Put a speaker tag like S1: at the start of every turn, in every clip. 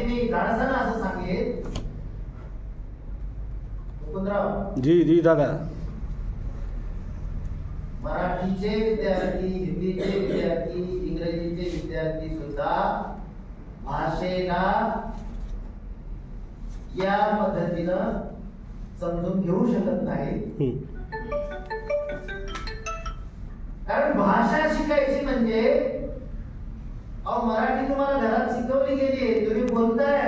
S1: त्यासाठी मी धाडसानं असं सांगेन मुकुंदराव
S2: जी जी दादा.
S1: मराठीचे विद्यार्थी हिंदीचे विद्यार्थी इंग्रजीचे विद्यार्थी सुद्धा भाषेला या पद्धतीनं समजून घेऊ शकत नाही. कारण भाषा शिकायची म्हणजे अहो मराठी तुम्हाला घरात शिकवली गेली तुम्ही बोलताय.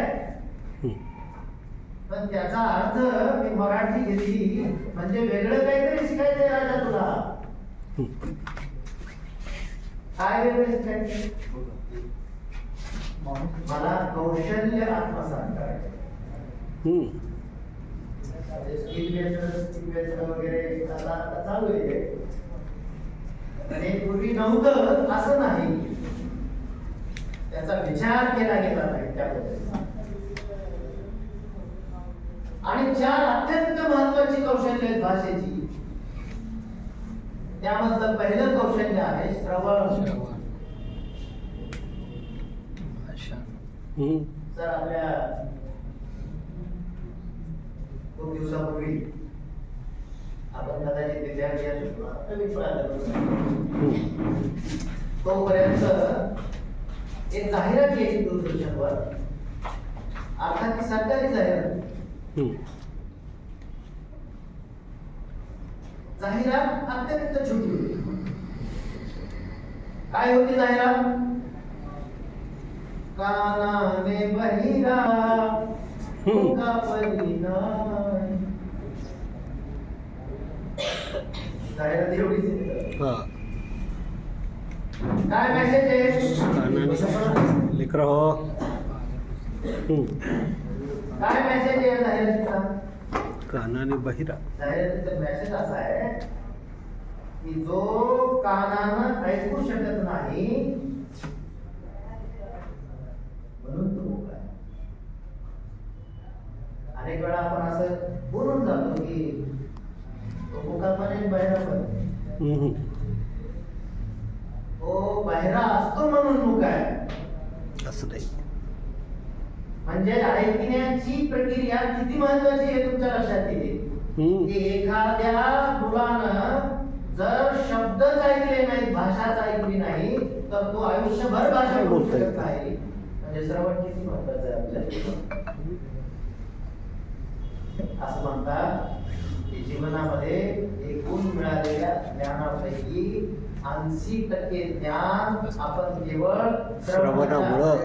S1: पण त्याचा अर्थ मी मराठी घेतली म्हणजे वेगळं काहीतरी शिकायचंय राजा तुला. काय वेगळं शिकायचं मला कौशल्य आत्मसात करायचं. स्किल बेस्ड वगैरे आता चालू आहे पूर्वी नव्हतं असं नाही त्याचा विचार केला गेला नाही त्या आणि चार अत्यंत महत्वाची कौशल्य आहेत भाषेची. त्यामधलं पहिलं कौशल्य आहे श्रवण.
S2: हम्म.
S1: सर आपल्या खूप दिवसापूर्वी आपण कदाचित विद्यार्थी असू. तोपर्यंत एक जाहिरात यायची दूरदर्शनवर अर्थात ती सरकारी जाहिरात. जाहिरात अत्यंत छोटी होती. काय होती जाहिरात? कानाने बहिरा मुका परिणाम जाहिरात एवढीच.
S2: हा.
S1: काय मेसेज आहे?
S2: लेकरं हो.
S1: काय मेसेज आहे या जाहिरातीचा
S2: कानाने बहिरा.
S1: जाहिरातीचा मेसेज असा आहे की जो कानानं ऐकू शकत नाही म्हणून तो अनेक वेळा आपण असं बोलून जातो की तो मुका पण बहिरा पण आहे. बहिरा असतो म्हणून मुक आहे
S2: असं नाही
S1: म्हणजे ऐकण्याची प्रक्रिया किती महत्वाची आहे तुमच्या लक्षात. की एखाद्या मुलानं जर शब्दच ऐकले नाहीत भाषाच ऐकली नाही तर तो आयुष्यभर भाषा बोलू
S2: येत
S1: शकत नाही. म्हणजे श्रवण किती महत्वाचं आहे आपल्या असं म्हणतात की जीवनामध्ये एकूण मिळालेल्या ज्ञानापैकी ऐंशी टक्के ज्ञान आपण केवळ
S2: श्रवणामुळं.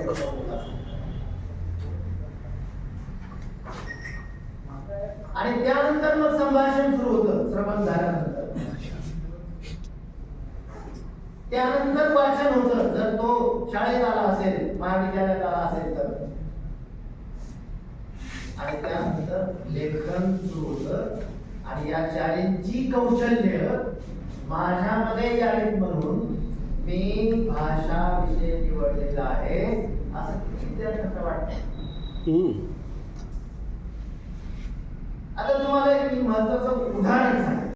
S1: आणि त्यानंतर मग संभाषण सुरू होतं. श्रवण झाल्यानंतर. त्यानंतर वाचन होतं. जर तो शाळेत आला असेल महाविद्यालयात आला असेल तर. आणि त्यानंतर लेखन सुरू होतं. आणि या चारींची कौशल्य माझ्यामध्ये यावीत म्हणून मी भाषा विषय निवडलेला आहे. असं विद्यार्थ्यांना वाटतं. आता तुम्हाला एक महत्वाचं उदाहरण सांगतो.